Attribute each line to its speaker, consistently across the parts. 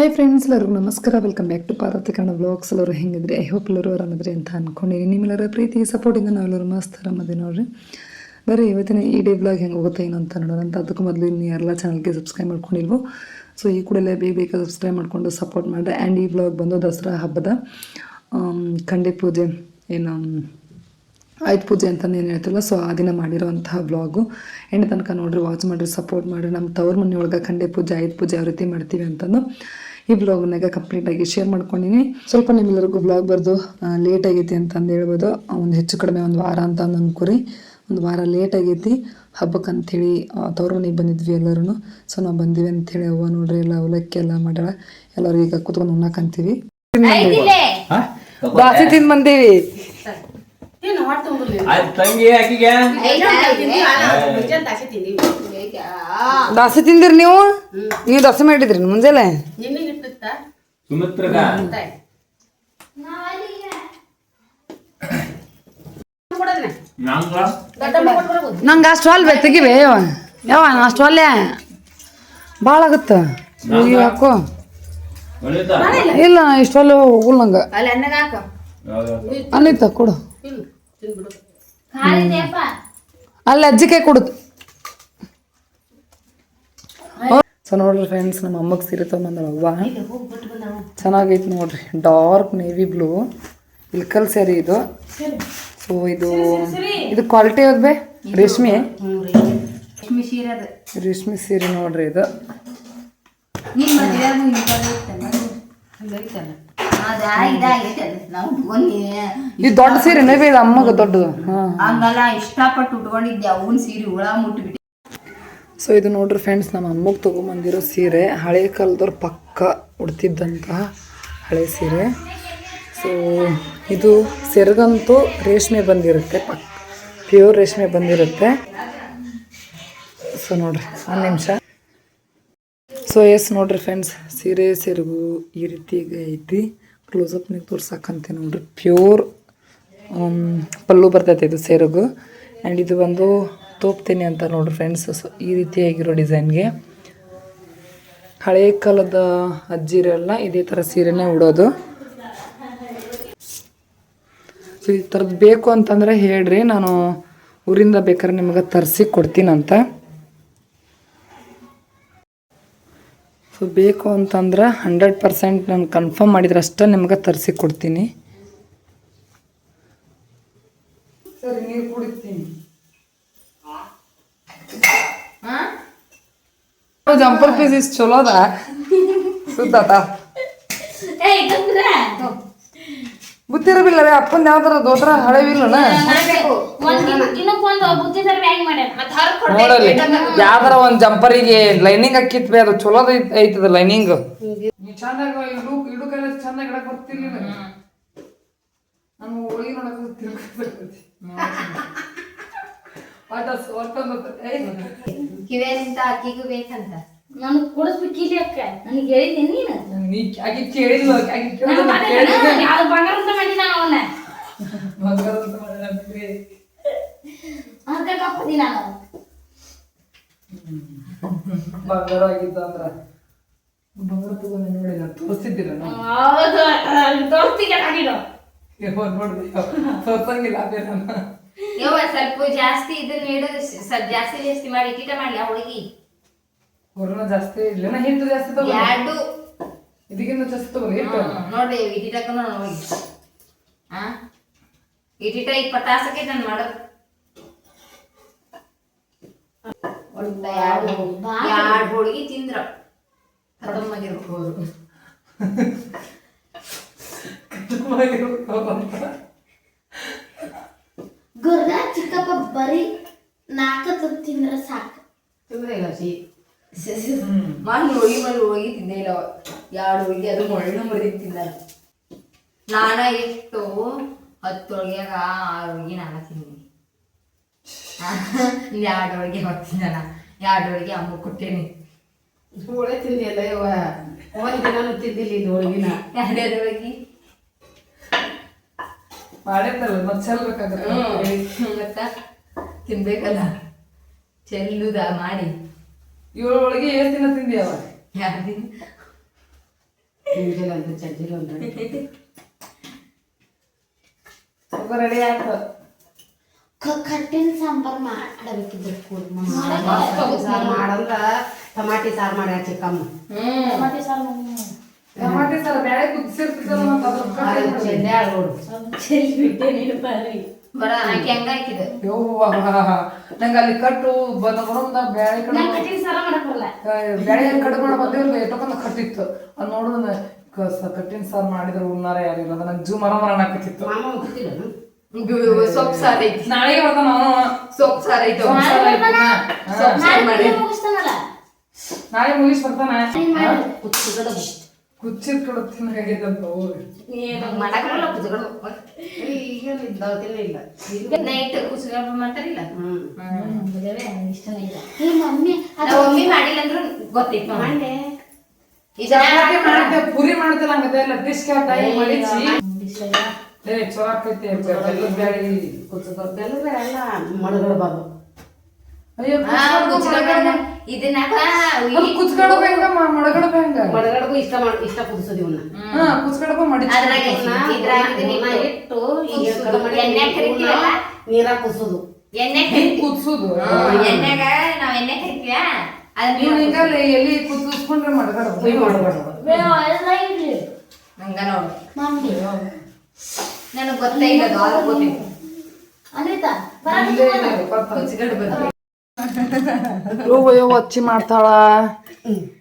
Speaker 1: Hi friends ಎಲ್ಲರಿಗೂ ನಮಸ್ಕಾರ. Welcome back to Parvathi Kannada blogs ಎಲ್ಲರೂ ಹೆಂಗಿದ್ರಿ? ಐ ಹೋಪ್ ಎಲ್ಲರೂ ಆರಾಮಿದ್ರಿ ಅಂತ ಅನ್ಕೊಂಡಿನಿ ನಿಮ್ಮೆಲ್ಲರ ಪ್ರೀತಿ ಸಪೋರ್ಟಿಂದ ನಾವೆಲ್ಲರೂ ಮಸ್ತ್ ಆರಾಮದಿ ನೋಡ್ರಿ. ಬರೀ ಇವತ್ತಿನ ಈ ಡೇ ಬ್ಲಾಗ್ ಹೆಂಗೆ ಹೋಗುತ್ತೆ ಏನು ಅಂತ ನೋಡೋಣ ಅಂತ. ಅದಕ್ಕೂ ಮೊದಲು ಇನ್ನು ಎಲ್ಲ ಚಾನಲ್ಗೆ ಸಬ್ಸ್ಕ್ರೈಬ್ ಮಾಡ್ಕೊಂಡಿಲ್ವೋ ಸೊ ಈ ಕೂಡಲೇ ಬೇಗ ಬೇಗ ಸಬ್ಸ್ಕ್ರೈಬ್ ಮಾಡಿಕೊಂಡು ಸಪೋರ್ಟ್ ಮಾಡಿರಿ. ಆ್ಯಂಡ್ ಈ ಬ್ಲಾಗ್ ಬಂದು ದಸರಾ ಹಬ್ಬದ ಆಮ್, ಖಂಡಿ ಪೂಜೆ ಏನು ಆಯುಧ ಪೂಜೆ ಅಂತಲೇ ಏನು ಹೇಳ್ತಿಲ್ಲ ಸೊ ಆ ದಿನ ಮಾಡಿರೋವಂತಹ ವ್ಲಾಗು ಹೆಣ್ಣು ತನಕ ನೋಡ್ರಿ ವಾಚ್ ಮಾಡಿರಿ ಸಪೋರ್ಟ್ ಮಾಡಿರಿ. ನಮ್ಮ ತವ್ರ ಮನೆಯೊಳಗೆ ಖಂಡೆ ಪೂಜೆ ಆಯುಧ ಪೂಜೆ ಯಾವ ರೀತಿ ಮಾಡ್ತೀವಿ ಅಂತಂದು. ಈ ಬ್ಲಾಗ್ನಾಗ ಕಂಪ್ಲೀಟಾಗಿ ಶೇರ್ ಮಾಡ್ಕೊಂಡಿನಿ. ಸ್ವಲ್ಪ ನಿಮ್ಮೆಲ್ಲರಿಗೂ ಬ್ಲಾಗ್ ಬರ್ದು ಲೇಟ್ ಆಗೈತಿ ಅಂತಂದು ಹೇಳ್ಬೋದು. ಒಂದು ಹೆಚ್ಚು ಕಡಿಮೆ ಒಂದು ವಾರ ಅಂತ ಅಂದ್ ಅನ್ಕೋರಿ. ಒಂದು ವಾರ ಲೇಟ್ ಆಗೈತಿ. ಹಬ್ಬಕ್ಕೆ ಅಂಥೇಳಿ ತವ್ರ ಮನೆಗೆ ಬಂದಿದ್ವಿ ಎಲ್ಲರೂ ಸೊ ನಾವು ಬಂದಿವಿ ಅಂಥೇಳಿ ಅವ್ವ ನೋಡ್ರಿ ಎಲ್ಲ ಅವಲಕ್ಕಿ ಎಲ್ಲ ಮಾಡ್ಯಾಳ. ಎಲ್ಲರೂ ಈಗ ಕುತ್ಕೊಂಡು ಉಣ್ಣಾಕಂತೀವಿ ಬಾಸಿ ತಿಂದು. ಬಂದೀವಿ
Speaker 2: ಆಯ್ತು ತಂಗಿ ಆಕಿಗೆ
Speaker 1: ದೋಸೆ ತಿಂದಿರಿ ನೀವು? ನೀವು ದೋಸೆ ಮಾಡಿದ್ರಿ ಮುಂಜಾನೆ?
Speaker 2: ಸುಮಿತ್ರಗ ನಂಗ?
Speaker 1: ನಂಗೆ ಅಷ್ಟು ಹಾಲ್ ಬೇ ತೆಗಿವೆ ಯಾವ ಯಾವ ಅಷ್ಟು ಅಲ್ಲೇ ಭಾಳ ಆಗುತ್ತೆ.
Speaker 2: ಹಾಕು
Speaker 1: ಇಲ್ಲ. ಇಷ್ಟು ಅಲ್ಲ ಹೋಗಲ್ಲ ನಂಗೆ ಅನ್ನಿತ್ತ ಕೊಡು. ಅಲ್ಲಿ ಅಜ್ಜಿಕೆ ಕೊಡುದು ಸೊ ನೋಡ್ರಿ ಫ್ರೆಂಡ್ಸ್ ನಮ್ಮ ಅಮ್ಮಗೆ ಸೀರೆ ತೊಗೊಂಬಂದಳ ಅವ್ವ ಚೆನ್ನಾಗೈತಿ ನೋಡ್ರಿ. Dark navy blue Ilkal sari ಇದು. ಸೊ ಇದು ಇದು ಕ್ವಾಲಿಟಿ ಬೇ? ರೇಷ್ಮೆ? ರೇಷ್ಮೆ. ಸೀರೆ ನೋಡ್ರಿ ಇದು. ಇದು ದೊಡ್ಡ ಸೀರೆ ನೇವಿ ಇದು ಅಮ್ಮಗ ದೊಡ್ಡದು. ಹಾಂ.
Speaker 3: ಹಂಗಲ್ಲ ಇಷ್ಟಪಟ್ಟು ಉಟ್ಕೊಂಡಿದ್ದೆ ಅವನ್ ಸೀರೆ ಹುಳ ಮುಟ್ಬಿಟ್ಟು
Speaker 1: ಸೊ ಇದು ನೋಡ್ರಿ ಫ್ರೆಂಡ್ಸ್ ನಮ್ಮ ಅಮ್ಮಗೆ ತೊಗೊಂಬಂದಿರೋ ಸೀರೆ. ಹಳೆ ಕಾಲದವ್ರು ಪಕ್ಕ ಉಡ್ತಿದ್ದಂತಹ ಹಳೆ ಸೀರೆ. ಸೊ ಇದು ಸೆರಗಂತೂ ರೇಷ್ಮೆ ಬಂದಿರುತ್ತೆ, ಪಕ್ ಪ್ಯೂರ್ ರೇಷ್ಮೆ ಬಂದಿರುತ್ತೆ. ಸೊ ನೋಡ್ರಿ, ಒಂದು ನಿಮಿಷ. ಸೊ ಎಸ್ ನೋಡ್ರಿ ಫ್ರೆಂಡ್ಸ್ ಸೀರೆ, ಸೆರಗು ಈ ರೀತಿ ಐತಿ. ಕ್ಲೋಸಪ್ನಿಗೆ ತೋರ್ಸಕ್ಕಂತೆ ನೋಡ್ರಿ ಪ್ಯೂರ್ ಪಲ್ಲು ಬರ್ತೈತೆ ಇದು ಸೆರಗು. ಆ್ಯಂಡ್ ಇದು ಬಂದು ತೋಪ್ತೀನಿ ಅಂತ ನೋಡ್ರಿ ಫ್ರೆಂಡ್ಸ್ ಈ ರೀತಿಯಾಗಿರೋ ಡಿಸೈನ್ಗೆ ಹಳೆ ಕಾಲದ ಅಜ್ಜಿರೆಲ್ಲ ಇದೇ ಥರ ಸೀರೆನೇ ಉಡೋದು. ಸೊ ಈ ಥರದ್ದು ಬೇಕು ಅಂತಂದರೆ ಹೇಳ್ರಿ, ನಾನು ಊರಿಂದ ಬೇಕಾದ್ರೆ ನಿಮಗೆ ತರಿಸಿ ಕೊಡ್ತೀನಂತ ಸೊ ಬೇಕು ಅಂತಂದ್ರೆ ಹಂಡ್ರೆಡ್ ಪರ್ಸೆಂಟ್ ನಾನು ಕನ್ಫರ್ಮ್ ಮಾಡಿದ್ರೆ ಅಷ್ಟೇ ನಿಮ್ಗೆ ತರಿಸಿ ಕೊಡ್ತೀನಿ. ಸರಿ ನೀರು ಕುಡಿತೀನಿ. ಜಂಪರ್ ಪೀಸ್ ಇಸ್ ಚಲೋ ಅದ. ಸುತ್ತಾತ ಬುತ್ತಿರಬಿಲ್ಲ ಅಪ್ಪನ ಯಾವ್ದಾರ ದೋತ್ರ ಹಳೆವಿಲ್ಲನ? ನೋಡಲ್ಲಿ ಯಾವ್ದಾರ ಒಂದ್ ಜಂಪರಿಗೆ ಲೈನಿಂಗ್ ಹಾಕಿತ್ ಬೇ ಅದು ಚಲೋ ಐತದ ಲೈನಿಂಗ್ ಚಂದಾಗ
Speaker 3: ಕಿವಿಯಂತ ಅಕ್ಕಿಗೂ ಬೇಕಂತ?
Speaker 4: ನನಗ್ ಕುಡಿಸ್ಬೇಕಿಲ್ಲ ಅಕ್ಕ ನನಗೆ ಹೇಳಿದ್ದೀನಿ ನೀನು?
Speaker 1: ಆಕಿ ಕೇಳಿಲ್ಲ ಆಕಿ
Speaker 4: ನಾನು ಬಂಗಾರ ಅಂತ ಮಾಡಿ ನಾನು ಅವನ್ನ? ಅದಕ್ಕೆ ಕಪ್ಪದಿ ನಾನು.
Speaker 1: ಬಂಗಾರ ಆಗಿದ್ದ ಅಂದ್ರ ಬಂಗಾರ ತಗೊಂಡು ನೋಡಿ ನಾನು ತೋರಿಸಿದ್ದೀರ
Speaker 4: ಹೌದು ದೋಸ್ತಿಗೆ ಆಗಿಡು
Speaker 3: ಯವ್ವ ಸ್ವಲ್ಪ ಜಾಸ್ತಿ ಇದನ್ನ ಇಡೋದು ಸ್ವಲ್ಪ ಜಾಸ್ತಿ ಜಾಸ್ತಿ ಮಾಡಿ ಇಟ್ಟಿಟ ಮಾಡ್ಲಿ ಆ ಹುಡುಗಿ.
Speaker 1: ಜಾಸ್ತಿ ಇಲ್ಲ. ನಾ ಜಾಸ್ತಿ ತಗೋ
Speaker 3: ಎರಡು.
Speaker 1: ಇದಕ್ಕಿಂತ ಜಾಸ್ತಿ ತಗೋ ಹಿಟ್ಟು
Speaker 3: ನೋಡ್ರಿ ಇಟ್ಟಿಟಕ್ಕ ನೋಡಿ ಹಾ ಇಟ್ಟಿಟ ಇಪ್ಪತ್ತು ತಾಸಕ್ಕೆ ನಾನು ಮಾಡೋದು ಎರಡು. ಎರಡು ಹೋಳಿಗೆ ತಿಂದ್ರ. ಕದಮ್ಮಾಗಿರ್ಬೋದು
Speaker 4: ಗುರ್ಗ ಚಿಕ್ಕಪ್ಪ ಬರೀ ನಾಕ ತುತ್ತು ತಿಂದ್ರೆ ಸಾಕು.
Speaker 3: ತಿಂದ್ರೆ ಇಲ್ಲ ಸಿ ಮಾಡಿ ಹೋಗಿ ಮಾಡಿ ಹೋಗಿ ತಿಂದೇ ಇಲ್ಲ ಅವ. ಎರಡು ಹೋಳಿಗೆ ಅದು ಮಣ್ಣು ಮುರಿದು ತಿಂದ ನಾನ ಎಷ್ಟು ಹತ್ತು ಹೋಗ್ಯಾಗ ಆರು ಹೋಗಿ ನಾನ ತಿಂದೀನಿ ಎರಡು ಹೋಳಿಗೆ ಹೊತ್ತಿಂದ ನಾ ಎರಡು ಹೋಳಿಗೆ ಅಮ್ಮ ಕೊಟ್ಟೇನಿ.
Speaker 5: ಹೋಳೆ ತಿಂದಿಲ್ಲ ಇವ ಒಂದಿನ ತಿಂದಿಲ್ಲ ಇದು ಹೋಳಿಗಿನ
Speaker 3: ಎರಡೆರಡು ಹೋಳಿಗೆ
Speaker 1: ಮಾಡಿದ್ದಲ್ಲ ಮತ್ತೆ ಚೆಲ್ಬೇಕಾಗತ್ತೆ
Speaker 3: ಮತ್ತ ತಿನ್ಬೇಕಲ್ಲ? ಚೆಲ್ಲುದ ಮಾಡಿ.
Speaker 1: ಏಳು ಒಳಗೆ ಎಷ್ಟು ದಿನ ತಿಂದಿ
Speaker 3: ಅವ? ದಿನ?
Speaker 5: ಮುಂಜಾನೆ ಒಂದು ಸ್ವಲ್ಪ ರೆಡಿ ಆಯ್ತು.
Speaker 4: ಕಟ್ಟಿನ ಸಾಂಬಾರ್ ಮಾಡಬೇಕಿದ್ರು ಕೂಡ
Speaker 5: ಸಾರು ಮಾಡಂದ್ರ ಟಮಾಟಿ ಸಾರು ಮಾಡ್ಯಾರ ಚಿಕ್ಕಮ್ಮ.
Speaker 4: ಟಮಾಟಿ ಸಾರು
Speaker 1: ಟಮಾಟಿ ಸರ್ ಬ್ಯಾಳೆ ಕುದಿಸಿರ್ತಿದ್ದಲ್ಲ ಮತ್ತೆ ಅದ್ರ ಕಟ್ಟಿ ಮಾಡಿ.
Speaker 4: ಚೆಲ್ಲಿ ಬಿಟ್ಟೆ ನೀನು ಬಾರಿ.
Speaker 3: ಬರ ಆಕೆ ಹಂಗ ಹಾಕಿದ?
Speaker 1: ನಂಗೆ ಅಲ್ಲಿ ಕಟ್ಟು ಬಂದ ಬರೋದ ಬ್ಯಾಳೆ ಕಡೆ
Speaker 4: ನಾನು ಕಟ್ಟಿನ ಸಾರ ಮಾಡಕ್ ಬರಲ್ಲ.
Speaker 1: ಬ್ಯಾಳೆ ಕಟ್ ಮಾಡಿ ಬಂದಿರಲ್ಲ ಎಷ್ಟೊಂದು ಕಟ್ಟಿತ್ತು. ಅದು ನೋಡಿದ್ರೆ ಕಟ್ಟಿನ ಸಾರು ಮಾಡಿದ್ರು ಉನ್ನಾರ ಯಾರಿಲ್ಲ ಅದು ನಂಗೆ ಜೂ ಮರ ಮರ ಹಾಕತ್ತಿತ್ತು.
Speaker 5: ಮಾಮ ಗೊತ್ತಿಲ್ಲ
Speaker 3: ಸೊಪ್ಪು ಸಾರು ಐತಿ.
Speaker 1: ನಾಳೆ ಬರ್ತಾನ ಅವನು
Speaker 3: ಸೊಪ್ಪು ಸಾರು ಐತಿ
Speaker 1: ಸೊಪ್ಪು ಸಾರು ನಾಳೆ ಮುಗಿಸ್ ಬರ್ತಾನ. ಹೋಗಿ
Speaker 3: ನೈಟ್ ಮಾಡ್ತಾರಿಲ್ಲ
Speaker 4: ಮಮ್ಮಿ
Speaker 3: ಮಾಡಿಲ್ಲ ಅಂದ್ರೂ ಗೊತ್ತಿತ್ತು
Speaker 5: ಮಂಡೆ
Speaker 1: ಪುರಿ ಮಾಡ್ತಿಲ್ಲ ಹಂಗದೆ ಎಲ್ಲ ಡಿಶ್ ತಾಯಿ ಮಡಿಚಿ ಚಲೋ ಬೆಲ್ಲದ ಬ್ಯಾಳಿ ಕುಚ್ಚದ
Speaker 5: ಬೆಲ್ಲ ಎಲ್ಲ ಮಡಗಡ್ಬಾರ್ದು.
Speaker 1: ಅಯ್ಯೋ
Speaker 3: ಇದನ್ನ
Speaker 1: ಕುಚ್ಕಡ ಹೆಂಗ ಮಡಗಡ ಹೆಂಗ?
Speaker 5: ಮಡಗಡ್ಗೂ ಇಷ್ಟ ಮಾಡ್ ಇಷ್ಟ ಕುದಿಸೋದು ಇವನ್ನ.
Speaker 1: ಹಾ ಕುಚ್ಕಡಪ್ಪ ಮಡಿಚಿ
Speaker 3: ಅದ್ರಾಗ ಇದ್ರಾಗ ಇದನ್ನ
Speaker 5: ಇಟ್ಟು
Speaker 3: ಎಣ್ಣೆ ಕರಿತೀವಲ್ಲ?
Speaker 5: ನೀರಾಗ ಕುದಿಸೋದು.
Speaker 3: ಎಣ್ಣೆ
Speaker 1: ಕುದ್ಸುದು?
Speaker 3: ಎಣ್ಣೆಗ ನಾವ್ ಎಣ್ಣೆ ಕರಿತೀವ?
Speaker 1: ನೀವ್ ಎಲ್ಲಿ ಕುದಿಸ್ಕೊಂಡ್ರೆ
Speaker 3: ಹಂಗ ನೋಡು. ನನಗ್ ಗೊತ್ತೇ ಇಲ್ಲ ಅದು ಆದ್ರೂ ಗೊತ್ತಿತ್ತು
Speaker 4: ಅನಿತಾ
Speaker 1: ಯವ್ವ ಯವ್ವ ಅಚ್ಚಿ ಮಾಡ್ತಾಳ.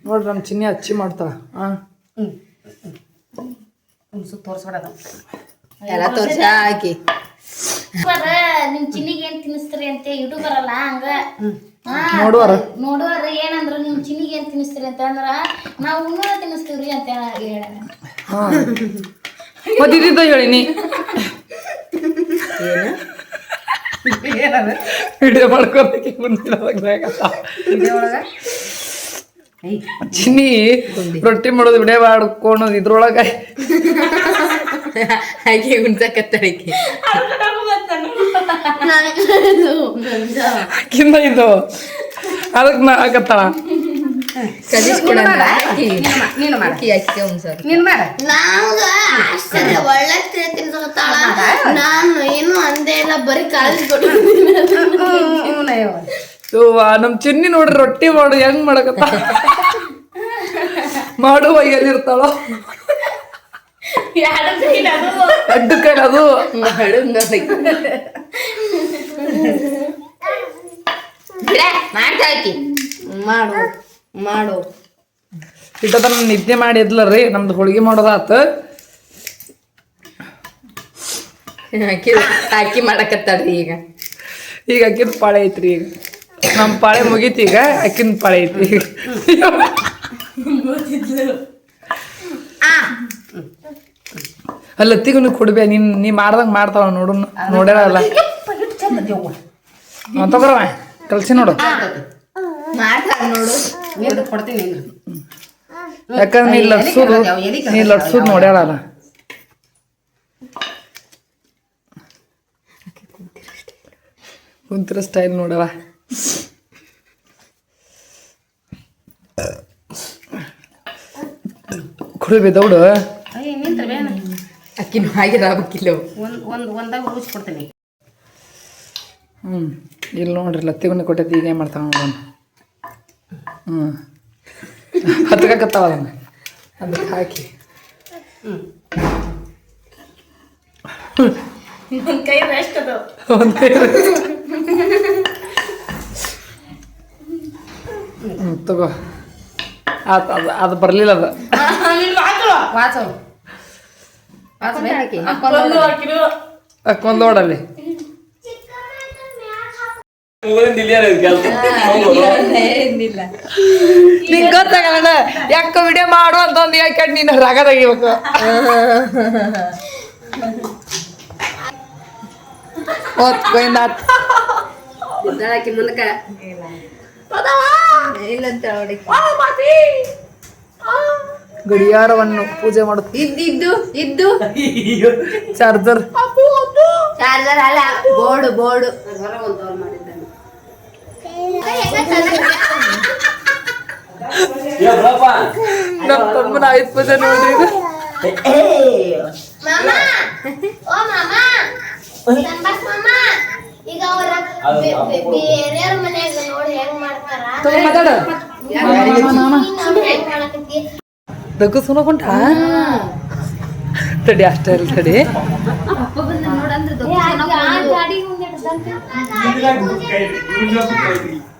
Speaker 1: ನೋಡ್ರಿ ನಮ್ಮ ಚಿನ್ನಿ ಅಚ್ಚಿ ಮಾಡ್ತಾಳ. ಹಾಂ
Speaker 5: ಹುಣ್ಸು ತೋರ್ಸ್ಬಿಡದ
Speaker 3: ಎಲ್ಲ ತೋರ್ಸ ಹಾಕಿ.
Speaker 4: ಬರ ನಿಮ್ ಚಿನ್ನಿಗೆ ಏನ್ ತಿನ್ನಿಸ್ತೀರಿ ಅಂತ ಯೂಟ್ಯೂಬರ್ ಅಲ್ಲ ಹಂಗ. ನೋಡುವಾರ
Speaker 1: ನೋಡುವಾರ.
Speaker 4: ನೋಡುವರ ಏನಂದ್ರ ನಿಮ್ ಚಿನ್ನಿಗೆ ಏನ್ ತಿನ್ನಿಸ್ತೀರಿ ಅಂತ ಅಂದ್ರ ನಾವು ಉಣ್ಣು ತಿನ್ನಿಸ್ತೀವ್ರಿ ಅಂತ ಹೇಳ
Speaker 1: ಮತ್ತಿದ್ದ ಮತ್ತೆ ಇದ್ದಿದ್ದ ಹೇಳಿನಿ ವಿಡಿಯೋ ಮಾಡ್ಕೊಳಕ್ಕೆ ಚಿನ್ನಿ ರೊಟ್ಟಿ ಮಾಡೋದು ವಿಡಿಯೋ ಮಾಡ್ಕೊಳೋದು ಇದ್ರೊಳಗ.
Speaker 3: ಹಾಗೆ ಉಣ್ಸಕತ್ತಳಿಕೆ
Speaker 1: ಹಾಕಿಂದ ಇದು. ಅದಕ್ಕೆ ನಾ ಹಾಕತ್ತಾಳ.
Speaker 3: ಕಲಿಸ್ಕೊಡ
Speaker 5: ನೀನು
Speaker 3: ಅಕ್ಕಿ
Speaker 5: ಮಾಡ
Speaker 4: ಒಳ್ಳೆ ನಾನು ಏನು ಅಂದೇ ಇಲ್ಲ ಬರೀ ಕಳಿಸ್ಕೊಟ್ಟು
Speaker 1: ಯವ್ವ ನಮ್ ಚಿನ್ನಿ ನೋಡ್ರಿ ರೊಟ್ಟಿ ಮಾಡು ಹೆಂಗ್ ಮಾಡಕತ್ತ ಮಾಡುವ ಏನಿರ್ತಾಳ ಅಡ್ಡು ಕೈಲಿ ಅದು
Speaker 3: ಮಾಡ್ತಾ ಮಾಡು ಮಾಡು.
Speaker 1: ಇಟ್ಟದ ನಿದ್ದೆ ಮಾಡಿ ಎದ್ಲರಿ ನಮ್ದು ಹೋಳಿಗೆ ಮಾಡೋದಾತ.
Speaker 3: ಅಕ್ಕಿ ಅಕ್ಕಿ ಮಾಡಕತ್ತಾಳ್ರಿ ಈಗ.
Speaker 1: ಈಗ ಅಕ್ಕಿನ ಪಾಳೆ ಐತ್ರಿ ಈಗ. ನಮ್ಮ ಪಾಳೆ ಮುಗೀತಿ ಈಗ ಅಕ್ಕಿನ ಪಾಳೆ ಐತಿ ಅಲ್ಲ ಅತ್ತಿಗೂ ಕೊಡ್ಬೇ ನೀನ್ ನೀ ಮಾಡ್ದಂಗ ಮಾಡ್ತಾವ ನೋಡು ನೋಡ್ಯಾರಲ್ಲ ತಗೋರವ ಕಲ್ಸಿ ನೋಡು.
Speaker 3: ನೋಡು.
Speaker 5: ಕೊಡ್ತೀನಿ
Speaker 1: ಯಾಕಂದ್ರೆ ನೀ ಲಟ್ಸುದು ನೀ ಲಟ್ಸುದು ನೋಡ್ಯಾಳಲ್ಲ ಕುಂತಿರೋ ಸ್ಟೈಲ್ ನೋಡವ
Speaker 5: ಕುಡಿ ಬೇನ
Speaker 3: ಅಕ್ಕಿನೂ ಹಾಗೆ ರಾಬಕ್ಕಿಲ್ಲ
Speaker 5: ಒಂದು ಒಂದಾಗ
Speaker 1: ಹ್ಞೂ ಇಲ್ಲಿ ನೋಡ್ರಿ ಲತ್ತಿಗೊಂಡು ಕೊಟ್ಟೈತಿ ಈಗ ಏನು ಮಾಡ್ತಾವ ನೋಡೋಣ ಹ್ಞೂ ಹತ್ಕತ್ತಾವ ಅದನ್ನ. ಅದಕ್ಕೆ ಹಾಕಿ.
Speaker 4: ಕೈ ಬೆಸ್ಟ್ ಅದು
Speaker 1: ಒಂದು ಕೈ ಹ್ಞೂ ತಗೋ. ಆತ ಅದು ಅದು ಬರಲಿಲ್ಲ ಅದು.
Speaker 5: ವಾಚವ್.
Speaker 1: ನಿಂಗೆ ಗೊತ್ತಾಗಲ್ಲ ಯಾಕ ವಿಡಿಯೋ ಮಾಡು ಅಂತ ಒಂದು ಯಾಕೆ ನೀನು ರಗ ತೆಗಿಬೇಕು. ಓದ್ ಗೋವಿಂದ ಆತ್.
Speaker 5: ಹಾಕಿ ಮುನಕ
Speaker 3: ಇಲ್ಲಂತ ನೋಡಿ
Speaker 1: ಗಡಿಯಾರವನ್ನು ಪೂಜೆ ಮಾಡುತ್ತೆ
Speaker 3: ಇದ್ದು ಇದ್ದು.
Speaker 1: ಚಾರ್ಜರ್.
Speaker 3: ಚಾರ್ಜರ್ ಅಲ್ಲ ಬೋರ್ಡು ಬೋರ್ಡು.
Speaker 5: ಹೊರ ಒಂದು ಅವ್ರು ಮಾಡಿದ್ದಾನೆ
Speaker 2: ಏ ಬಿಡಪ್ಪ
Speaker 1: ನಮ್ಮ ತಮ್ಮನ ಆಯ್ತು ಪದ ನೋಡ್ರಿ ಇದು. ದಗ್ಗು ಸುನಕೊಂಡ ತಡಿ ಅಷ್ಟೇ ಅಲ್ಲ ತಡಿ
Speaker 4: ಮುಂದೆ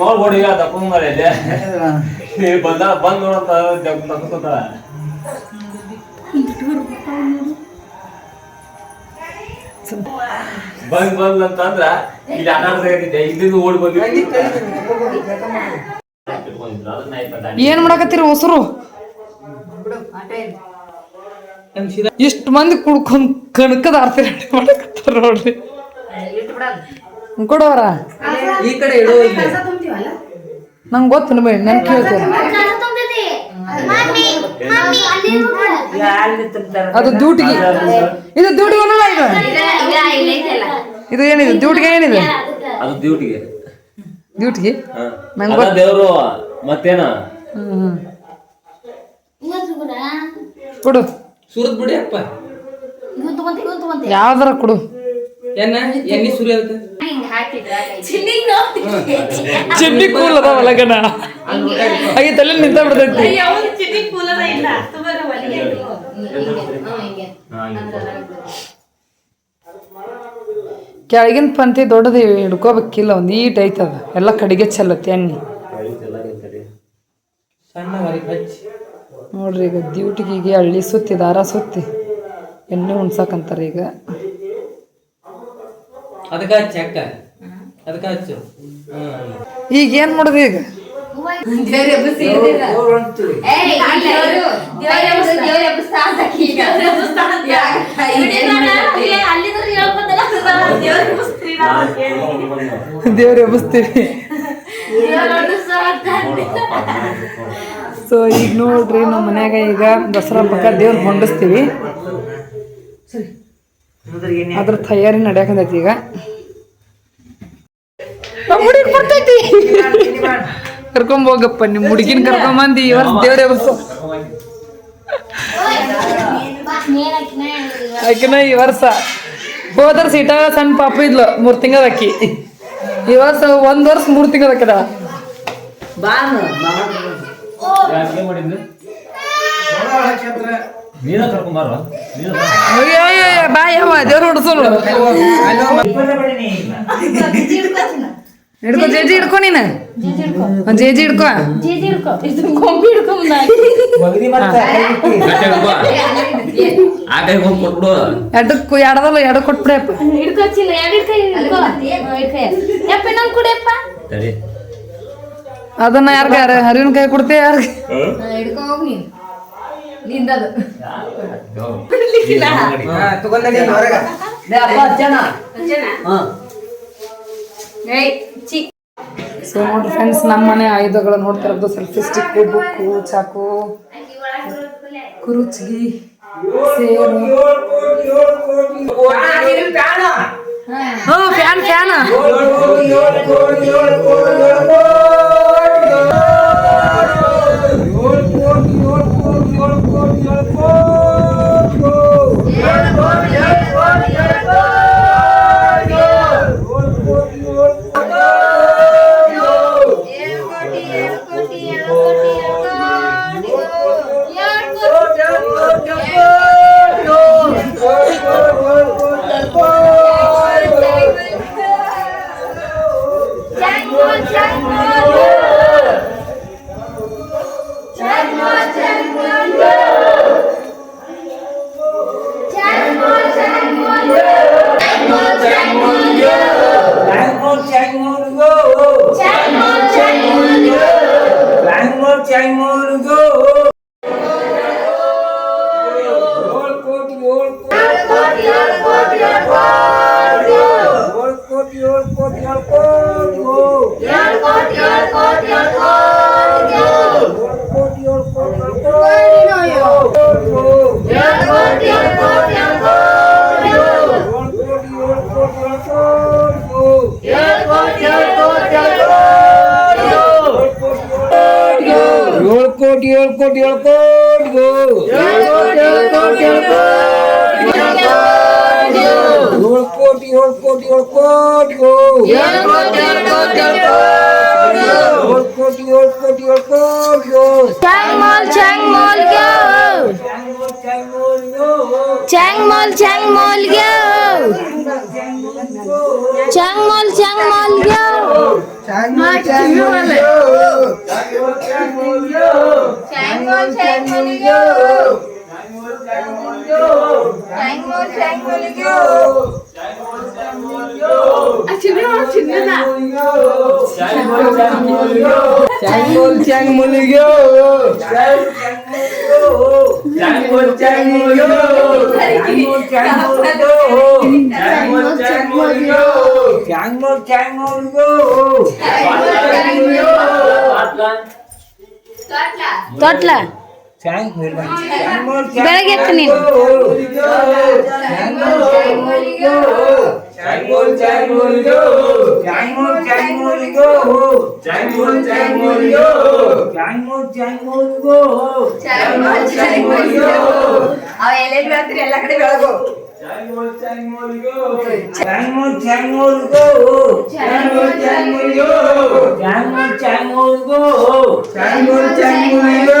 Speaker 2: ಮೌಲ್ ಗೋಡಿ ತಕೊಂಡ್ ಇಲ್ಲಿ. ಬಂದ ಬಂದ್ ನೋಡಂತ ತಕೊಂತ ಬಂದ್ ಬಂದ್ ಅಂತಂದ್ರ ಇಲ್ಲಿ ಅನಾಥ ಇಲ್ಲಿಂದ ಓಡಿ ದಾಂಡಿ.
Speaker 1: ಏನ್ ಮಾಡಕತ್ತೀರಿ ಹೊಸರು? ಇಷ್ಟ ಮಂದಿ ಕುಡ್ಕೊಂಡ್ ಕಣಕದ ಆರ್ತಿ ಮಾಡಕತ್ತಾರ ನೋಡ್ರಿ. ಕೊಡೋರ
Speaker 6: ಈ ಕಡೆ ಇಡು
Speaker 1: ನಂಗೆ ಗೊತ್ತು ಬೇಡ ನಾನು ಕೇಳ್ತೇನೆ. ಅದು ದೂಟಿಗೆ ಇದು ದೂಟಿಗೆ ಒಂದಲ್ಲ ಇದು? ಇದು ಏನಿದೆ? ಡ್ಯೂಟಿಗೆ ಏನಿದೆ?
Speaker 2: ಅದು ಡ್ಯೂಟಿಗೆ.
Speaker 1: ಡ್ಯೂಟಿಗೆ? ನಂಗೆ
Speaker 2: ಗೊತ್ತು. ದೇವರು ಮತ್ತೇನ?
Speaker 4: ಕೂಡ.
Speaker 6: ಸುರದ್ ಬಿಡಿ ಅಪ್ಪ.
Speaker 1: ಯಾವ್ದಾರ ಕೊಡು.
Speaker 6: ಎನ್ನ ಎಣ್ಣೆ ಸುರಿ
Speaker 1: ಚಿನ್ನಿ ಕೂಲ್ ಅದಾವ ಲಗನ ಹಾಗೆ. ತಲೆ ನಿಂತ ಬಿಡ್ತೈತಿ. ಕೆಳಗಿನ ಪಂತಿ ದೊಡ್ಡದು ಹಿಡ್ಕೋಬೇಕಿಲ್ಲ ಒಂದು ನೀಟ್ ಐತದ. ಎಲ್ಲ ಕಡಿಗೆ ಚೆಲ್ಲತ್ತೆ ಎಣ್ಣೆ. ನೋಡ್ರಿ ಈಗ ಡ್ಯೂಟಿಗೆ ಈಗ ಹಳ್ಳಿ ಸುತ್ತಿ ದಾರ ಸುತ್ತಿ. ಎಣ್ಣೆ ಉಣ್ಸಕ್ಕಂತಾರೆ ಈಗ ಈಗ ಏನ್ ಮಾಡುದು ಈಗ?
Speaker 3: ದೇವ್ರ
Speaker 1: ಸೊ ಈಗ ನೋಡ್ರಿ ನಮ್ಮ ಮನ್ಯಾಗ ಈಗ ದಸರಾ ಪಕ್ಕ ದೇವ್ರ ಹೊಂಡಿಸ್ತೀವಿ. ಅದ್ರ ತಯಾರಿ ನಡೆಯಕಂದೈತಿ ಈಗ. ನಮ್ಮ ಹುಡುಗಿ ಬರ್ತೈತಿ. ಕರ್ಕೊಂಬೋಗಪ್ಪ ಹೋಗಪ್ಪ ನಿಮ್ಮ ಹುಡುಗಿನ ಕರ್ಕೊಂಬಂದು ಈ ವರ್ಷ ದೇವ್ರ ಆಕಿನ ಈ ವರ್ಷ ಹೋದ್ರ ಸೀಟ ಸಣ್ಣ ಪಾಪ ಇದ್ಲು ಮೂರ್ ತಿಂಗಳ ಅಕ್ಕಿ ಈ ವರ್ಷ ಒಂದ್ ವರ್ಷ ಮೂರ್ ತಿಂಗಳ ಅಕ್ಕದ
Speaker 2: ಬಾ ನೀನ ಕರ್ಕೊಂಬಾರ
Speaker 1: ಅಯ್ಯೋ ಅಯ್ಯೋ ಅಯ್ಯೋ, ಬಾ ಯಾವ ದೇವ್ರ ಹಿಡ್ಕೊ ಜೇಜಿ ಹಿಡ್ಕೊ ನೀನು. ಜೇಜಿ ಹಿಡ್ಕೊ. ಎಡಕ್ಕೂ ಎಡದಲ್ಲ ಎಡ ಕೊಟ್ಬಿಡಪ್ಪ ಅದನ್ನ ಯಾರ್ಗ ಯಾರ ಹರಿವಿನ ಕೈ ಕೊಡ್ತೀಯ ಯಾರ್ಗ?
Speaker 3: ನಿಂದದು ಏಯ್ ಚಿ
Speaker 1: ಸೊ ನೋಡಿ ಫ್ರೆಂಡ್ಸ್ ನಮ್ಮ ಮನೆ ಆಯುಧಗಳು ನೋಡ್ತಾ ಇರೋದು ಸೆಲ್ಫಿ ಸ್ಟಿಕ್ ಬುಕ್ಕು ಚಾಕು ಕುರುಚ್ಗಿ ಸೇರು ಫ್ಯಾನ್ ಫ್ಯಾನ್
Speaker 4: Let's
Speaker 7: go. ಕೋಟಿ ಏಳು ಕೋಟಿ ಏಳು ಕೋಟಿಗೂ ಏಳು ಕೋಟಿ ಏಳು ಕೋಟಿ ಏಳು ಕೋಟಿಗೂ ಏಳು ಕೋಟಿ ಏಳು ಕೋಟಿ ಏಳು ಕೋಟಿಗೂ
Speaker 4: ಚಾಂಗ್ ಮಾಲ್ ಚಾಂಗ್ ಮಾಲ್ ಗ್ಯೋ ಚಾಂಗ್ ಮಾಲ್ ಚಾಂಗ್ చెంగులిగో చెంగు చెంగులిగో చెంగుల్ చెంగులిగో చెంగుల్ చెంగులిగో
Speaker 7: చెంగుల్ చెంగులిగో ಮುಲಿಗ್ಯೋ ಬೆಳಗ್ಗೆ ಮುಲಿಗ್ಯೋ ಚಾಂಗೋಲ್ ಚಾಂಗ್ ಮುಲಿಗ್ಯೋ
Speaker 4: ತೊಟ್ಲ
Speaker 7: ಚಾಂಗ್ ಚಾಂಗೋಲ್
Speaker 4: ಬೆಳಗ್ಗೆ ಎತ್ತು ನೀನು
Speaker 7: ಚಾಂಗೋಲ್ ಚಾಂಗ್ ಮುಲಿಗ್ಯೋ ಚಾಂಗೋಲ್ ಚಾಂಗ್ ಮುಲಿಗ್ಯೋ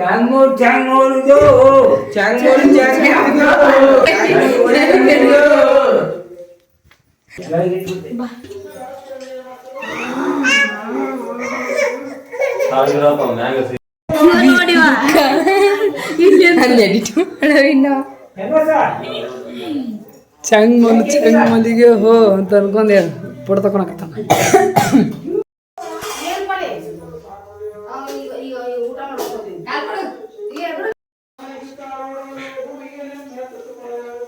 Speaker 7: ಚಾಂಗೋಲ್ ಚಾಂಗ್ ಮುಲಿಗ್ಯೋ ಚಾಂಗೋಲ್ ಚಾಂಗ್ ಮುಲಿಗ್ಯೋ
Speaker 3: ಅವ ಎಲ್ಲೆಲ್ಲಿ ಬರ್ತೀರಿ ಎಲ್ಲ ಕಡೆ ಬೆಳಗು
Speaker 7: ಚಾಂಗೋಲ್ ಚಾಂಗ್ ಮುಲಿಗ್ಯೋ ಚಾಂಗೋಲ್ ಚಾಂಗ್ ಮುಲಿಗ್ಯೋ ಚಾಂಗೋಲ್ ಚಾಂಗ್ ಮುಲಿಗ್ಯೋ ಚಾಂಗೋಲ್ ಚಾಂಗ್ ಮುಲಿಗ್ಯೋ ಚಾಂಗೋಲ್ ಚಾಂಗ್ ಮುಲಿಗ್ಯೋ ಚಾಂಗೋಲ್ ಚಾಂಗ್ ಚಾಂಗೋಲ್ ಚಾಂಗ್
Speaker 1: ಮಂದಿಗೆ ಹೋ ಅಂತ ಅನ್ಕೊಂಡೆ. ಫೋಟೋ ತಕೊಳಕತ್ತಾನ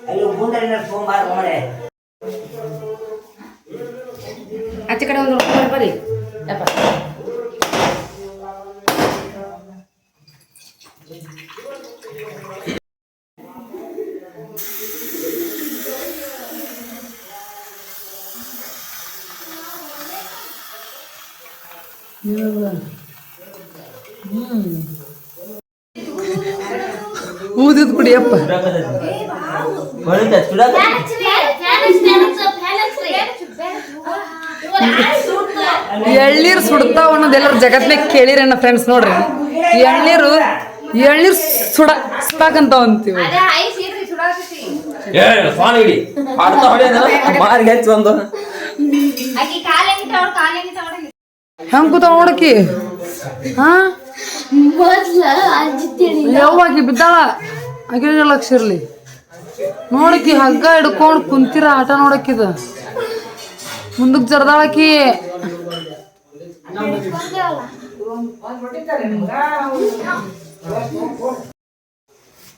Speaker 5: ಅಯ್ಯೋ ಮಾಡಿ ಅವ ಈಗ
Speaker 1: ಜಗತ್ನಾಗ ಕೇಳಿರಣ್ಣ ಫ್ರೆಂಡ್ಸ್ ನೋಡ್ರಿ. ಎಳ್ನೀರು ಎಳ್ನೀರು ಸುಡ ಸುಡಾಕಂತ ಅಂತೀವಿ ಹೆಂಗ್ ಕೂತ ನೋಡಕಿ ಹಾ?
Speaker 4: ಮೊದ್ಲ ಅಜ್ಜಿ ತಿಳಿ
Speaker 1: ಯಾವಾಗಿ ಬಿದ್ದಾಳ? ಆಕೆ ಲಕ್ಷ ಇರ್ಲಿ ನೋಡಕಿ ಹಗ್ಗ ಹಿಡ್ಕೊಂಡು ಕುಂತಿರ ಆಟ ನೋಡಕಿದ ಮುಂದಕ್ ಜರ್ದಾಳಕಿ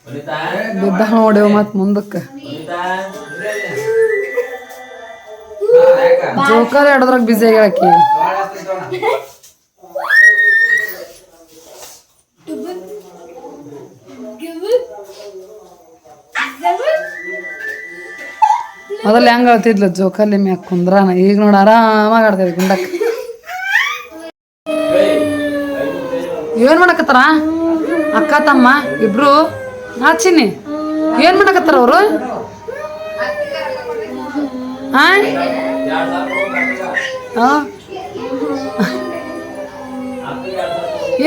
Speaker 2: ಹೊಲಿತಾ
Speaker 1: ಬಿದ್ದಾಳ ನೋಡ್ಯವ ಮತ್ ಮುಂದಕ್ಕ.
Speaker 2: ಹೊಲಿತಾ
Speaker 1: ಜೋಕಾಲಿ ಆಡೋದ್ರಾಗ ಬಿಸಿ ಆಗ್ಯಾಕಿ ಮೊದಲು ಹೆಂಗ್ ಹೇಳ್ತಿದ್ಲು ಜೋಕಾಲಿ ಮ್ಯಾಕ್ ಕುಂದ್ರಾನ? ಈಗ ನೋಡ ಆರಾಮಾಗಿ ಆಡ್ತೈತಿ ಗುಂಡಕ್ ಏನ್ ಮಾಡಕತ್ತಾರ? ಅಕ್ಕ ತಮ್ಮ ಇಬ್ರು ನಾಚಿನಿ. ಏನ್ ಮಾಡಕತ್ತಾರ ಅವರು?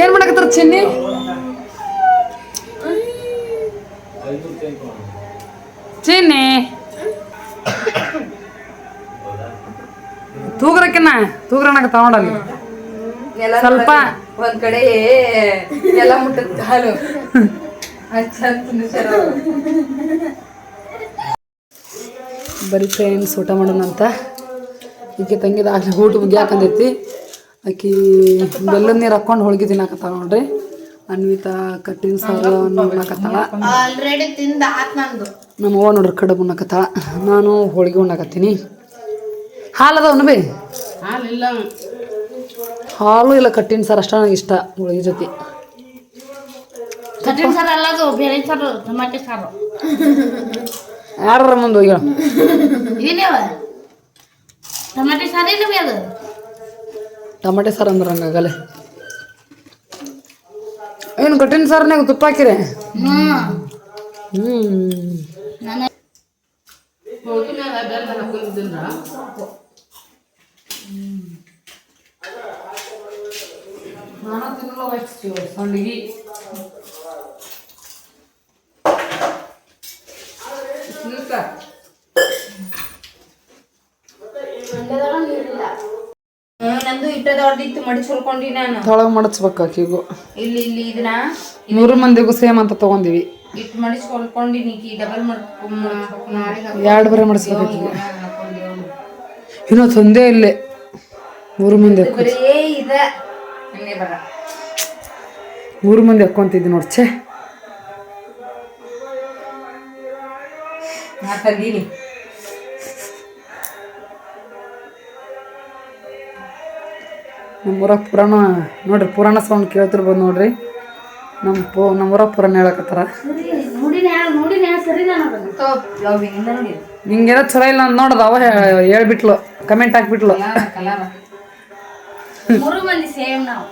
Speaker 1: ಏನ್ ಮಾಡಕತ್ತಾರ ಚಿನ್ನಿ? ಚಿನ್ನಿ. ತೂಗ್ರಕ್ಕಿನ್ನ ತೂಗ್ರನಕ ತಗೊಂಡಲ್ಲಿ ಸ್ವಲ್ಪ
Speaker 3: ಒಂದ್ ಕಡೆ ಎಲ್ಲ ಮುಟ್ಟದ ಕಾಲು.
Speaker 1: ಬರೀ ಫ್ರೆಂಡ್ಸ್ ಊಟ ಮಾಡೋಣ ಅಂತ. ಈಕೆ ತಂಗಿದ ಆಕೆ ಊಟ ಮುಗಿಯಾಕಂದೈತಿ ಆಕಿ ಬೆಲ್ಲದ ನೀರು ಹಾಕೊಂಡು ಹೋಳಿಗೆ ತಿನ್ನಾಕತ್ತಾಳ ನೋಡ್ರಿ. ಅನ್ವಿತಾ ಕಟ್ಟಿನ ಸಾರು ಉಣ್ಣಾಕತ್ತಾಳ.
Speaker 5: ನಮ್ಮವ್ವ
Speaker 1: ನಮ್ಮ ಅವ್ವ ನೋಡ್ರಿ ಕಡುಬು ಉಣ್ಣಾಕತ್ತಾಳ. ನಾನು ಹೋಳಿಗೆ ಉಣ್ಣಾಕತ್ತೀನಿ. ಹಾಲದ ಅದಾವನು ಬೇ?
Speaker 5: ಹಾಲಿಲ್ಲ
Speaker 1: ಹಾಲು ಇಲ್ಲ ಕಟ್ಟಿನ ಸಾರು ಅಷ್ಟೇ ನನಗೆ ಇಷ್ಟ ಹೋಳಿಗೆ ಜೊತೆ.
Speaker 5: ಕಟ್ಟಿನ ಸಾರು ಅಲ್ಲದು ಬೇರೆ ಸಾರು ಟಮಾಟೆ ಸಾರು.
Speaker 1: ಯಾರ ಮುಂದೆ ಹೋಗಿ
Speaker 5: ಇದೇನೇವ ಟಮಾಟೆ ಸಾರು ಅದು?
Speaker 1: ಟಮಾಟೆ ಸಾರು ಅಂದ್ರೆ ಹಂಗಾಗಲ್ಲ ಏನು ಕಟ್ಟಿನ ಸಾರನ್ಯಾಗ ತುಪ್ಪ ಹಾಕಿರಿ?
Speaker 5: ಹ್ಮ್.
Speaker 1: ಹ್ಞೂ ನಾನು ತಿನ್ನಲ್ಲ ವಯಸ್ಸು ಸಂಡಿಗೆ
Speaker 3: ನಂದು ಇಟ್ಟ ದೊಡ್ಡದಿತ್ತು ಮಡಿಸ್ಕೊಳ್ಕೊಂಡಿ ನಾನು.
Speaker 1: ತೊಳಗೆ ಮಡಚ್ಬೇಕು ಆಕಿಗೂ.
Speaker 3: ಇಲ್ಲಿ ಇಲ್ಲಿ ಇದನ್ನ.
Speaker 1: ಮೂರು ಮಂದಿಗೂ ಸೇಮ್ ಅಂತ ತಗೊಂಡಿವಿ.
Speaker 3: ಇಟ್ಟು ಮಡಿಸ್ಕೊಳ್ಕೊಂಡಿನಿ ಕಿ ಡಬಲ್ ಮಾಡ್ಕೊಂಡು
Speaker 1: ಎರಡು ಬರೀ
Speaker 3: ಮಡಿಸ್ಬೇಕು
Speaker 1: ಇನ್ನೂ ತಂದೆ ಇಲ್ಲೇ. ನೂರು ಮಂದಿ
Speaker 3: ಇದ. ಹಂಗೆ ಬರ.
Speaker 1: ಮೂರು ಮಂದಿ ಹಾಕ್ಕೊಂತಿದ್ವಿ ನೋಡಿ ಛೇ.
Speaker 3: ನಾ ತಂದೀನಿ
Speaker 1: ನಮ್ಮೂರ ಪುರಾಣ ನೋಡ್ರಿ ಪುರಾಣ ಸೌಂಡ್ ಕೇಳ್ತಿರ್ಬೋದು ನೋಡ್ರಿ. ನಮ್ಮ ಪು ನಮ್ಮೂರ ಪುರಾಣ ಹೇಳಕತ್ತಾರ.
Speaker 5: ನಿಂಗೆ ನೋಡಿನ ಸರಿ ನಾನು
Speaker 3: ತೋ ಯಾವ ಹಿಂಗಿಂದ ನೋಡಿ
Speaker 1: ನಿಂಗೇನೋ ಚಲೋ ಇಲ್ಲ ಅಂತ ನೋಡ್ದ ಅವ ಹೇಳ್ಬಿಟ್ಲು ಕಮೆಂಟ್ ಹಾಕ್ಬಿಟ್ಲು.
Speaker 3: ಕಲಾರ
Speaker 5: ಮೂರು ಮಂದಿ ಸೇಮ್ ನಾವು.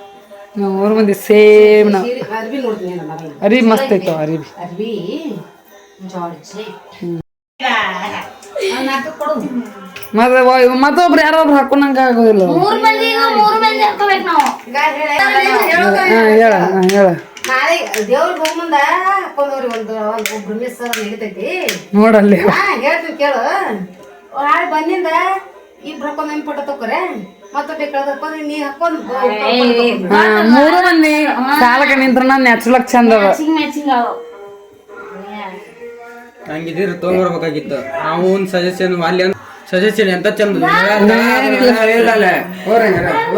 Speaker 1: ನಾವು ಮೂರು ಮಂದಿ ಸೇಮ್ ನಾವು.
Speaker 5: ಅರ್ಬಿ ನೋಡ್ತೀನಿ ನಮ್ಮ ಮಗನ
Speaker 1: ಅರಿ ಮಸ್ತ್ ಐತವ ಅರಿಬಿ. ಮತ್ತೆ ಮತ್ತೊಬ್ರು ಯಾರೊಬ್ರು ಹಾಕೊಂಡಂಗ ಆಗೋದಿಲ್ಲ.
Speaker 5: ಮೂರು ಮಂದಿ ಮೂರು ಮಂದಿ ಹಾಕೋಬೇಕು ನಾವು.
Speaker 1: ಹಾ ಹೇಳ ಹಾ ಹೇಳ.
Speaker 5: ನಾಳೆ ದೇವ್ರಿಗೆ ಹೋಗ್ ಮುಂದ ಹಾಕೊಂಡವ್ರಿ ಒಂದು ಒಂದು ಒಬ್ರು ಮಿಸ್ ನಡೀತೈತಿ
Speaker 1: ನೋಡಲ್ಲಿ
Speaker 5: ಹಾ ಹೇಳ್ತೀನಿ ಕೇಳು. ಬಂದಿಂದ ಇಬ್ರು ಹಾಕೊಂಡ್ ಫೋಟೋ ತಕೋರೆ
Speaker 1: ಮೂರು ಮಂದಿ ಸಾಲಕ್ಕೆ ನಿಂತ್ರ ನ್ಯಾಚುರಲ್ ಆಗಿ ಚಂದ ಅದ
Speaker 5: ಮ್ಯಾಚಿಂಗ್ ಮ್ಯಾಚಿಂಗ್ ಅವ.
Speaker 6: ಹಂಗಿದ್ರೆ ತೊಗೊಂಡ್ಬರ್ಬೇಕಾಗಿತ್ತು. ನಾವು ಒಂದು ಸಜೆಷನ್ ಅಲ್ಲಿ ಸಜೆಷನ್ ಎಂತ ಚಂದ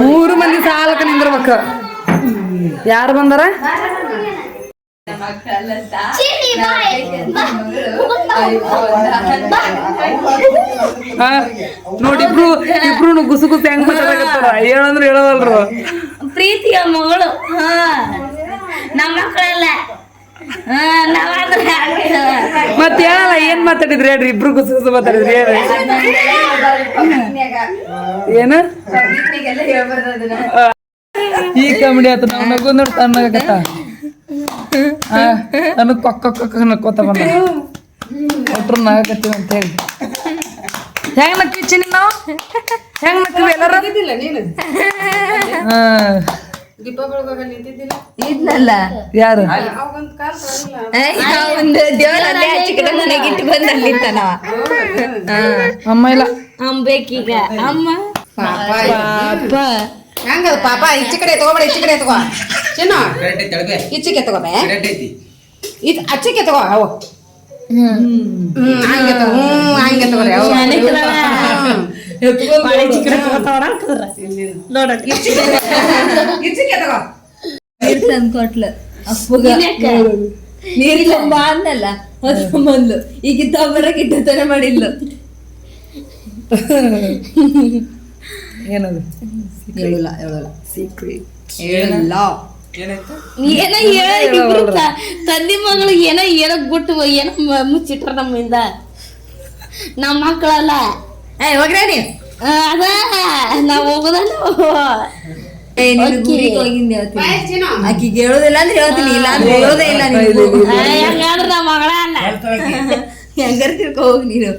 Speaker 1: ಮೂರು ಮಂದಿ ಸಾಲಕ್ಕೆ ನಿಂದಿರ್ಬೇಕು. ಯಾರು ಬಂದಾರ? ನೋಡಿ ಇಬ್ರು ಇಬ್ರು ಗುಸು ಗುಸು ಹೆಂಗ್ ಮಾತಾಡಕತ್ತಾರ? ಹೇಳಂದ್ರೆ ಹೇಳವಲ್ರು
Speaker 5: ಪ್ರೀತಿಯ ಮಗಳು. ಹಾ. ನಮ್ಮ ಮಕ್ಕಳೆಲ್ಲ.
Speaker 1: ಮತ್ ಹೇಳಲ್ಲ ಏನ್ ಮಾತಾಡಿದ್ರಿ ಹೇಳ್ರಿ? ಇಬ್ರು ಗುಸು ಗುಸು ಮಾತಾಡಿದ್ರಿ ಹೇಳ್ರಿ. ಏನು? ಈ ಕಾಮಿಡಿ ಆತ ನಾವು ನಗು ನೋಡಿ ತಣ್ಣಗತ್ತ ನನಗ್ ಕೊಕ್ಕ ಕೊಕ್ಕ ನಕ್ಕೋತ ಬಂದ ಒಟ್ರು ನಗಕತ್ತೀವಿ ಅಂತ ಹೇಳಿ. ಹೆಂಗ್ ನಕ್ಕಿಚ್ಚಿ ನಾವು ಹೆಂಗ್ ನಕ್ಕಿವಿ ಎಲ್ಲರೂ?
Speaker 5: ನೀನು?
Speaker 3: ಇದ್ನಲ್ಲ?
Speaker 1: ಯಾರು?
Speaker 5: ಅವಾಗೊಂದು ಕಾಲ್ ತಗೊಂಡಿಲ್ಲ
Speaker 3: ಒಂದು ದೇವರ ಅಲ್ಲೇ ಆಚೆ ಕಡೆ ಮನೆಗೆ ಇಟ್ಟು ಬಂದು ಅಲ್ಲಿರ್ತಾನವ
Speaker 1: ಅಮ್ಮ ಇಲ್ಲ.
Speaker 5: ಅಂಬೇಕೀಗ ಅಮ್ಮ?
Speaker 3: ಪಾಪ.
Speaker 5: ಹಂಗ ಪಾಪ ಈಚೆ ಕಡೆ ತಗೋಬೇಡ ಈಚೆ ಕಡೆ ತಗೋ ಚಿನ್ನ ಈಚೆಗೆ ತಗೋಬೇ ಇದು ಅಚ್ಚಕ್ಕೆ ತಗೋ ಅವು ಹ್ಮ್ ಹಂಗೆ ತಗೋ ಹ್ಮ್ ಹಂಗೆ ತಗೋರಿ ಅವು ಈಚೆಗೆ ತಗೋ
Speaker 3: ನೀರ್ ತಂದ್ ಕೊಟ್ಲು ಅಪ್ಪಗ ನೀರ್ ತಂಬ ಅನ್ನಲ್ಲ ಅದ್ರ ಮೊದ್ಲು ಈಗ ತಗೊಂಬರಕ್ ಇಟ್ಟತನ ಮಾಡಿದ್ಲು
Speaker 1: ಏನದು?
Speaker 3: ಹೇಳಲ್ಲ ಹೇಳಲ್ಲ.
Speaker 1: ಸೀಕ್ರೆಟ್
Speaker 3: ಹೇಳಲ್ಲ.
Speaker 5: ಏನೋ ಹೇಳ ತಂದೆ ಮಗಳು ಏನೋ ಏನೋ ಬಿಟ್ಟು ಏನೋ ಮುಚ್ಚಿಟ್ರ ನಮ್ಮಿಂದ? ನಮ್ಮ ಮಕ್ಕಳಲ್ಲ.
Speaker 3: ಏ ಹೋಗ್ರೆ
Speaker 5: ನೀ. ಅದ. ನಾವ್ ಹೋಗೋದ
Speaker 3: ಏ ನೀನು ಗುಡಿಗೆ ಹೋಗಿದ್ದೆ ಹೇಳ್ತೀನಿ. ಆಕಿಗೆ ಹೇಳೋದಿಲ್ಲ ಅಂದ್ರೆ ಹೇಳ್ತೀನಿ. ಇಲ್ಲ ಅಂದ್ರೆ ಹೇಳೋದೇ ಇಲ್ಲ ನೀನು
Speaker 5: ಹಂಗಾದ್ರೆ ನಮ್ಮ ಮಗಳ ಅಲ್ಲ
Speaker 3: ಹೆಂಗಾರ ತಿಳ್ಕೊ ಹೋಗಿ ನೀನು?